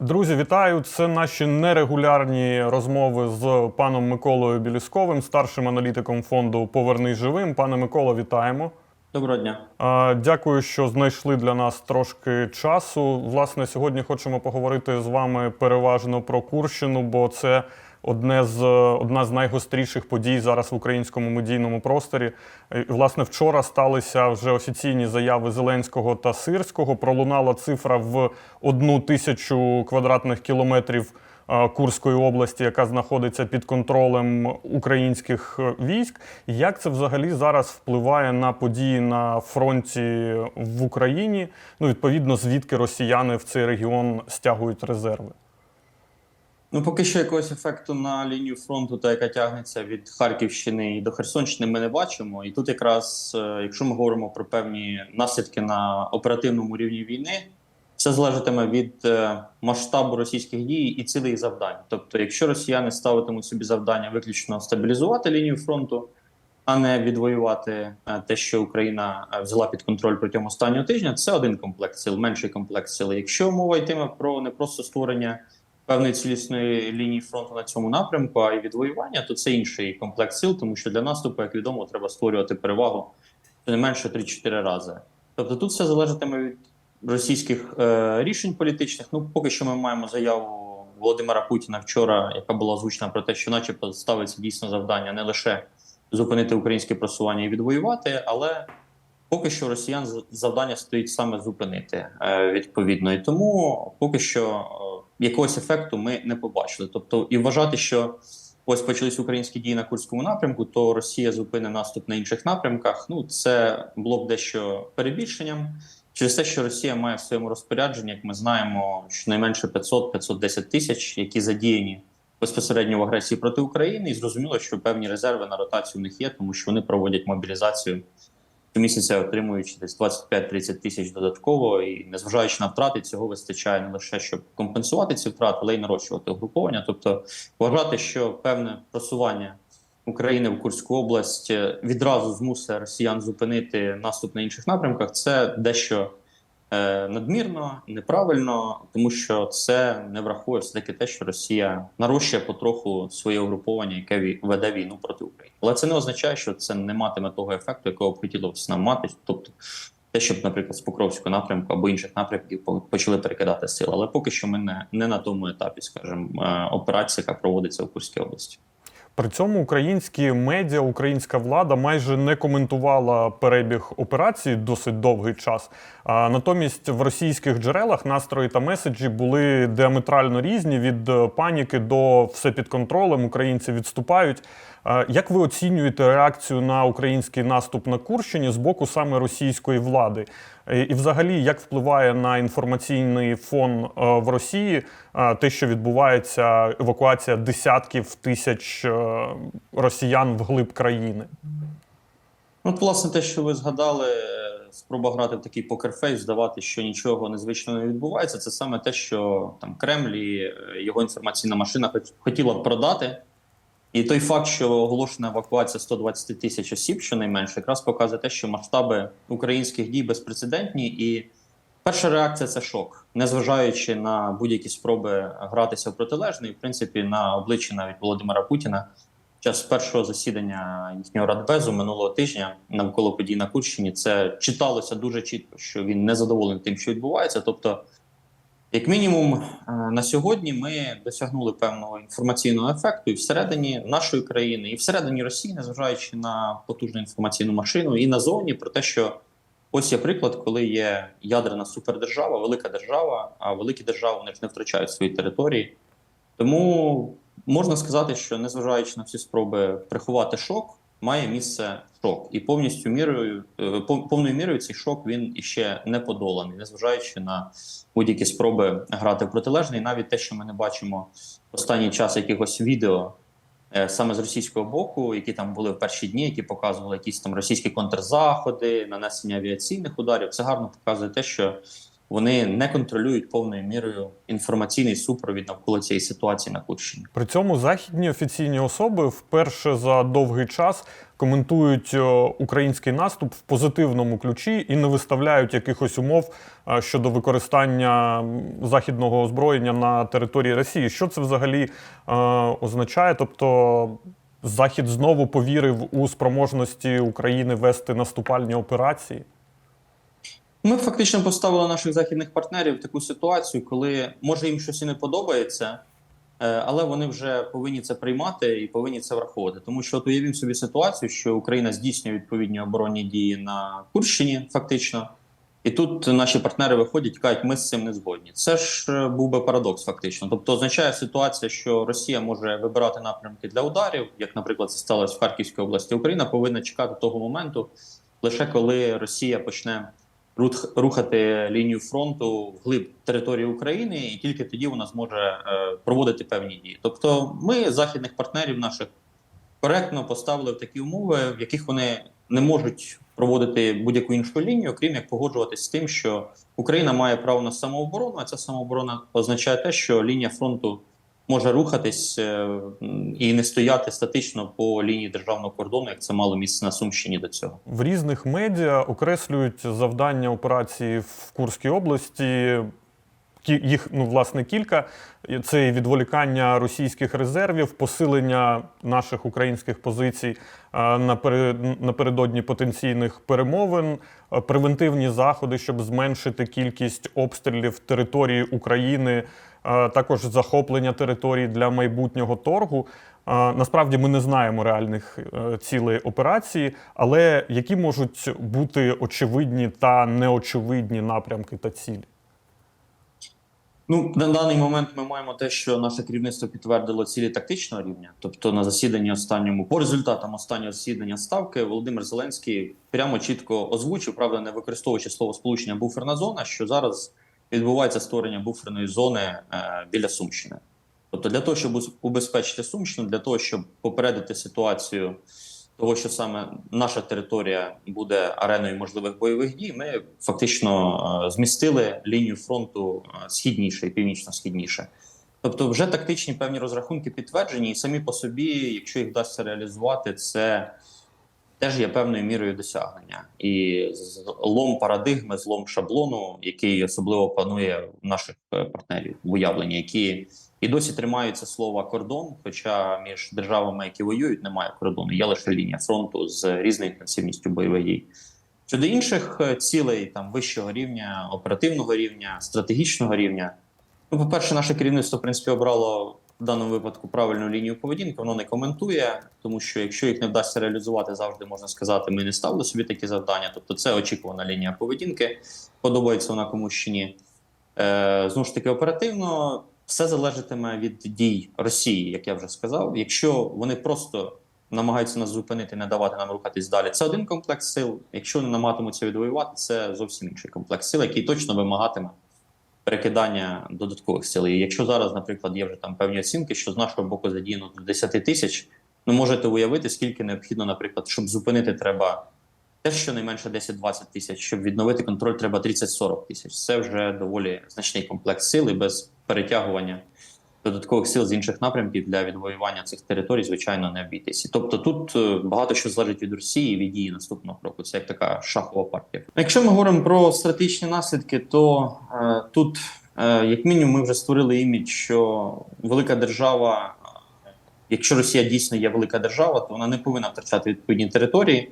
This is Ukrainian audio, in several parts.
Друзі, вітаю! Це наші нерегулярні розмови з паном Миколою Білісковим, старшим аналітиком фонду Повернись живим. Пане Микола, вітаємо. Доброго дня. Дякую, що знайшли для нас трошки часу. Власне, сьогодні хочемо поговорити з вами переважно про Курщину, бо це одне з одна з найгостріших подій зараз в українському медійному просторі. І, власне, вчора сталися вже офіційні заяви Зеленського та Сирського. Пролунала цифра в одну тисячу квадратних кілометрів. е, Курської області, яка знаходиться під контролем українських е, військ. Як це взагалі зараз впливає на події на фронті в Україні? Ну, відповідно, звідки росіяни в цей регіон стягують резерви? Ну, поки що якогось ефекту на лінію фронту, та яка тягнеться від Харківщини і до Херсонщини, ми не бачимо. І тут, якраз, е, якщо ми говоримо про певні наслідки на оперативному рівні війни, все залежатиме від е, масштабу російських дій і цілей завдань. Тобто, якщо росіяни ставитимуть собі завдання виключно стабілізувати лінію фронту, а не відвоювати е, те, що Україна взяла під контроль протягом останнього тижня, це один комплект сил, менший комплект сил. Якщо мова йтиме про не просто створення певної цілісної лінії фронту на цьому напрямку, а й відвоювання, то це інший комплект сил, тому що для наступу, як відомо, треба створювати перевагу щонайменше 3-4 рази. Тобто тут все залежатиме від російських е, рішень політичних. Ну, поки що ми маємо заяву Володимира Путіна вчора, яка була озвучена про те, що, начебто, ставиться дійсно завдання не лише зупинити українське просування і відвоювати, але поки що росіян завдання стоїть саме зупинити е, відповідно. І тому поки що е, якогось ефекту ми не побачили. Тобто, і вважати, що ось почались українські дії на Курському напрямку, то Росія зупинить наступ на інших напрямках. Ну це було б дещо перебільшенням. Через те, що Росія має в своєму розпорядженні, як ми знаємо, щонайменше 500-510 тисяч, які задіяні безпосередньо в агресії проти України, і зрозуміло, що певні резерви на ротацію у них є, тому що вони проводять мобілізацію щомісяця, отримуючи десь 25-30 тисяч додатково, і незважаючи на втрати, цього вистачає не лише щоб компенсувати ці втрати, але й нарощувати угруповання. Тобто, вважати, що певне просування України в Курську область е, відразу змусить росіян зупинити наступ на інших напрямках, це дещо надмірно, неправильно, тому що це не враховує все таки те, що Росія нарощує потроху своє угруповання, яке веде війну проти України. Але це не означає, що це не матиме того ефекту, якого б хотілося нам мати. Тобто, те, щоб, наприклад, з Покровського напрямку або інших напрямків почали перекидати сили. Але поки що ми не, не на тому етапі, скажімо, е, операції, яка проводиться в Курській області. При цьому українські медіа, українська влада майже не коментувала перебіг операції досить довгий час. А натомість в російських джерелах настрої та меседжі були діаметрально різні від е, паніки до все під контролем. Українці відступають. Як ви оцінюєте реакцію на український наступ на Курщині з боку саме російської влади? І і взагалі, як впливає на інформаційний фон е, в Росії е, те, що відбувається евакуація десятків тисяч е, росіян вглиб країни? Ну, От, власне, те, що ви згадали, е, спроба грати в такий покерфейс, здавати, що нічого незвичного не відбувається, це саме те, що там Кремль і е, його інформаційна машина хот- хотіла б продати. І той факт, що оголошена евакуація 120 тисяч осіб, щонайменше, якраз показує те, що масштаби українських дій безпрецедентні, і перша реакція це шок, незважаючи на будь-які спроби гратися в протилежний, в принципі, на обличчі навіть Володимира Путіна. Час першого засідання їхнього радбезу минулого тижня навколо подій на Курщині це читалося дуже чітко, що він не задоволений тим, що відбувається. Тобто, як мінімум, е, на сьогодні ми досягнули певного інформаційного ефекту і всередині нашої країни, і всередині Росії, незважаючи на потужну інформаційну машину, і назовні про те, що ось є приклад, коли є ядерна супердержава, велика держава, а великі держави вони ж не втрачають свої території. Тому можна сказати, що незважаючи на всі спроби приховати шок, має місце шок, і повністю мірою е, повною мірою цей шок він іще не подоланий, незважаючи на будь-які спроби грати в протилежний, навіть те, що ми не бачимо останній час якихось відео. е, Саме з російського боку, які там були в перші дні, які показували якісь там російські контрзаходи, нанесення авіаційних ударів, це гарно показує те, що вони не контролюють повною мірою інформаційний супровід навколо цієї ситуації на Курщині. При цьому західні офіційні особи вперше за довгий час коментують е, український наступ в позитивному ключі і не виставляють якихось умов е, щодо використання західного озброєння на території Росії. Що це взагалі е, означає? Тобто Захід знову повірив у спроможності України вести наступальні операції. Ми фактично поставили наших західних партнерів в таку ситуацію, коли може їм щось і не подобається, е, але вони вже повинні це приймати і повинні це враховувати. Тому що от уявімо собі ситуацію, що Україна здійснює відповідні оборонні дії на Курщині, фактично. І тут наші партнери виходять і кажуть, ми з цим не згодні. Це ж е, був би парадокс, фактично. Тобто означає ситуація, що Росія може вибирати напрямки для ударів, як, наприклад, це сталося в Харківській області. Україна повинна чекати того моменту, лише коли Росія почне рухати лінію фронту вглиб території України, і тільки тоді вона зможе е, проводити певні дії. Тобто, ми західних партнерів наших коректно поставили в такі умови, в яких вони не можуть проводити будь-яку іншу лінію, крім як погоджуватися з тим, що Україна має право на самооборону, а ця самооборона означає те, що лінія фронту може рухатись е, і не стояти статично по лінії державного кордону, як це мало місце на Сумщині до цього. В різних медіа окреслюють завдання операції в Курській області. Їх ну власне кілька. Це і відволікання російських резервів, посилення наших українських позицій е, напере- напередодні потенційних перемовин, е, превентивні заходи, щоб зменшити кількість обстрілів території України, також захоплення територій для майбутнього торгу. Насправді ми не знаємо реальних е, цілей операції, але які можуть бути очевидні та неочевидні напрямки та цілі? Ну, на даний момент ми маємо те, що наше керівництво підтвердило цілі тактичного рівня. Тобто, на засіданні останньому, по результатам останнього засідання ставки, Володимир Зеленський прямо чітко озвучив, правда, не використовуючи слово сполучення буферна зона, що зараз відбувається створення буферної зони е, біля Сумщини. Тобто, для того, щоб убезпечити Сумщину, для того, щоб попередити ситуацію того, що саме наша територія буде ареною можливих бойових дій, ми фактично е, змістили лінію фронту е, східніше і північно-східніше. Тобто, вже тактичні певні розрахунки підтверджені, і самі по собі, якщо їх вдасться реалізувати, це теж є певною мірою досягнення. І злом парадигми, злом шаблону, який особливо панує у наших е, партнерів в уявленні, які і досі тримаються слова кордон. Хоча між державами, які воюють, немає кордону. Є лише лінія фронту з різною інтенсивністю бойових дій. Щодо інших е, цілей, там вищого рівня, оперативного рівня, стратегічного рівня. Ну, по-перше, наше керівництво в принципі обрало в даному випадку правильну лінію поведінки. Воно не коментує, тому що якщо їх не вдасться реалізувати, завжди можна сказати, ми не ставили собі такі завдання. Тобто, це очікувана лінія поведінки. Подобається вона комусь чи ні. Е, знову ж таки, оперативно все залежатиме від дій Росії, як я вже сказав. Якщо вони просто намагаються нас зупинити, не давати нам рухатись далі, це один комплекс сил. Якщо вони намагатимуться відвоювати, це зовсім інший комплекс сил, який точно вимагатиме перекидання додаткових сил. І якщо зараз, наприклад, є вже там певні оцінки, що з нашого боку задіяно до 10 тисяч, ну можете уявити, скільки необхідно, наприклад, щоб зупинити треба. Те, що найменше 10-20 тисяч, щоб відновити контроль, треба 30-40 тисяч. Це вже доволі значний комплекс сил і без перетягування додаткових сил з інших напрямків для відвоювання цих територій, звичайно, не обійтися. Тобто тут е, багато що залежить від Росії від її наступного кроку. Це як така шахова партія. Якщо ми говоримо про стратегічні наслідки, то е, тут, е, як мінімум, ми вже створили імідж, що велика держава, е, якщо Росія дійсно є велика держава, то вона не повинна втрачати відповідні території.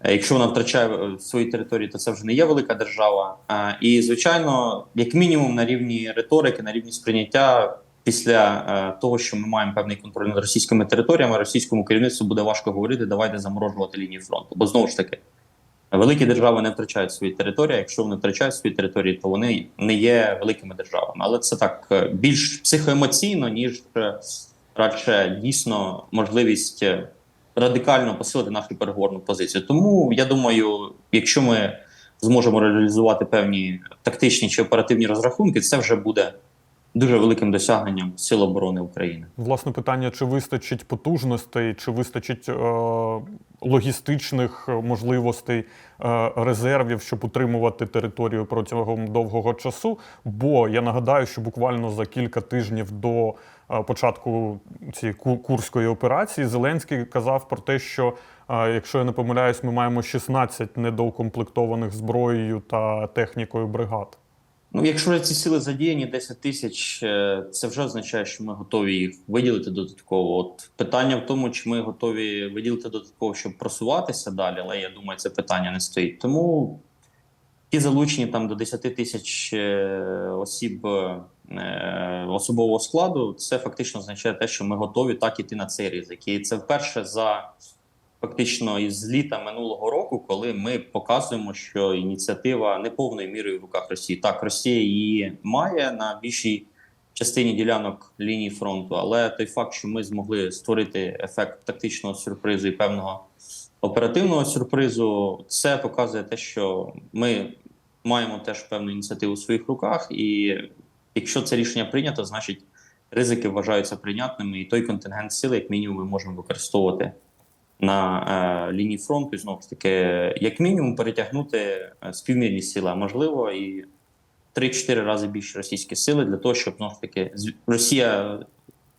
Е, Якщо вона втрачає свої території, то це вже не є велика держава. І звичайно, як мінімум, на рівні риторики, на рівні сприйняття, після е, того, що ми маємо певний контроль над російськими територіями, російському керівництву буде важко говорити, давайте заморожувати лінію фронту. Бо знову ж таки, великі держави не втрачають свої території. Якщо вони втрачають свої території, то вони не є великими державами. Але це так е, більш психоемоційно, ніж е, радше дійсно можливість радикально посилити нашу переговорну позицію. Тому я думаю, якщо ми зможемо реалізувати певні тактичні чи оперативні розрахунки, це вже буде дуже великим досягненням Сил оборони України. Власне питання: чи вистачить потужностей, чи вистачить е, логістичних можливостей е, резервів, щоб утримувати територію протягом довгого часу. Бо я нагадаю, що буквально за кілька тижнів до е, початку цієї ку- курської операції Зеленський казав про те, що е, якщо я не помиляюсь, ми маємо 16 недоукомплектованих зброєю та технікою бригад. Ну, якщо вже ці сили задіяні 10 тисяч, е, це вже означає, що ми готові їх виділити додатково. От питання в тому, чи ми готові виділити додатково, щоб просуватися далі, але я думаю, це питання не стоїть. Тому ті залучені там до 10 тисяч е, осіб е, особового складу, це фактично означає те, що ми готові так іти на цей ризик. І це вперше за фактично із літа минулого року, коли ми показуємо, що ініціатива не повною мірою в руках Росії. Так, Росія її має на більшій частині ділянок лінії фронту, але той факт, що ми змогли створити ефект тактичного сюрпризу і певного оперативного сюрпризу, це показує те, що ми маємо теж певну ініціативу у своїх руках, і якщо це рішення прийнято, значить ризики вважаються прийнятними, і той контингент сили, як мінімум, ми можемо використовувати на е, лінії фронту, і знову ж таки, як мінімум, перетягнути е, співмірні сили, а можливо, і 3-4 рази більше російські сили для того, щоб знову ж таки Росія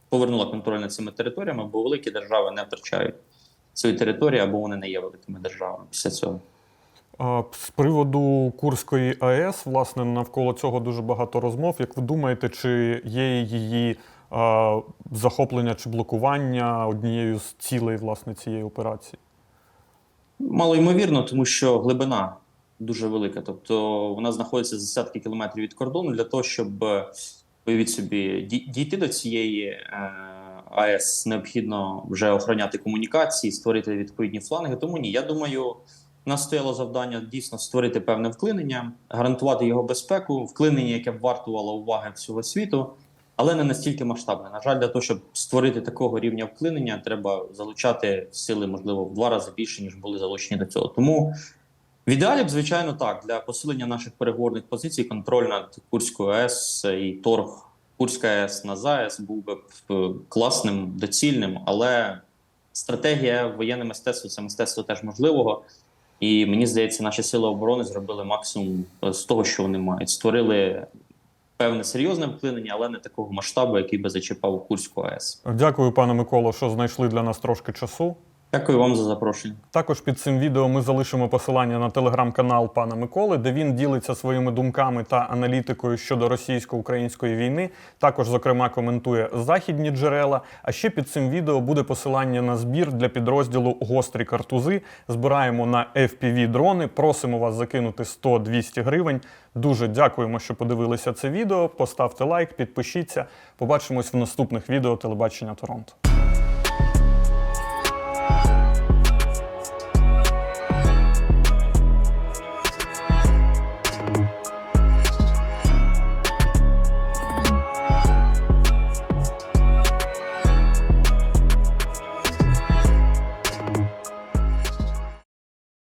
повернула контроль над цими територіями, бо великі держави не втрачають свої території або вони не є великими державами після цього. З приводу Курської АЕС, власне, навколо цього дуже багато розмов. Як ви думаєте, чи є її захоплення чи блокування однією з цілей власне цієї операції? Мало ймовірно, тому що глибина дуже велика. Тобто вона знаходиться за десятки кілометрів від кордону для того, щоб уявіть собі дійти до цієї е, АЕС, необхідно вже охороняти комунікації, створити відповідні фланги. Тому ні, я думаю, нас стояло завдання дійсно створити певне вклинення, гарантувати його безпеку, вклинення, яке б вартувало уваги всього світу. Але не настільки масштабне. На жаль, для того, щоб створити такого рівня вклинення, треба залучати сили, можливо, в два рази більше, ніж були залучені до цього. Тому в ідеалі б, звичайно, так для посилення наших переговорних позицій, контроль над Курською АЕС і торг Курська АЕС на ЗАЕС був би е, класним, доцільним, але стратегія воєнне мистецтво це мистецтво теж можливого. І мені здається, наші сили оборони зробили максимум е, з того, що вони мають. Створили певне серйозне вплинення, але не такого масштабу, який би зачіпав Курську АЕС. Дякую, пане Миколо, що знайшли для нас трошки часу. Дякую вам за запрошення. Також під цим відео ми залишимо посилання на телеграм-канал пана Миколи, де він ділиться своїми думками та аналітикою щодо російсько-української війни. Також, зокрема, коментує західні джерела. А ще під цим відео буде посилання на збір для підрозділу Гострі картузи. Збираємо на fpv дрони. Просимо вас закинути 100-200 гривень. Дуже дякуємо, що подивилися це відео. Поставте лайк, підпишіться. Побачимось в наступних відео телебачення Торонто.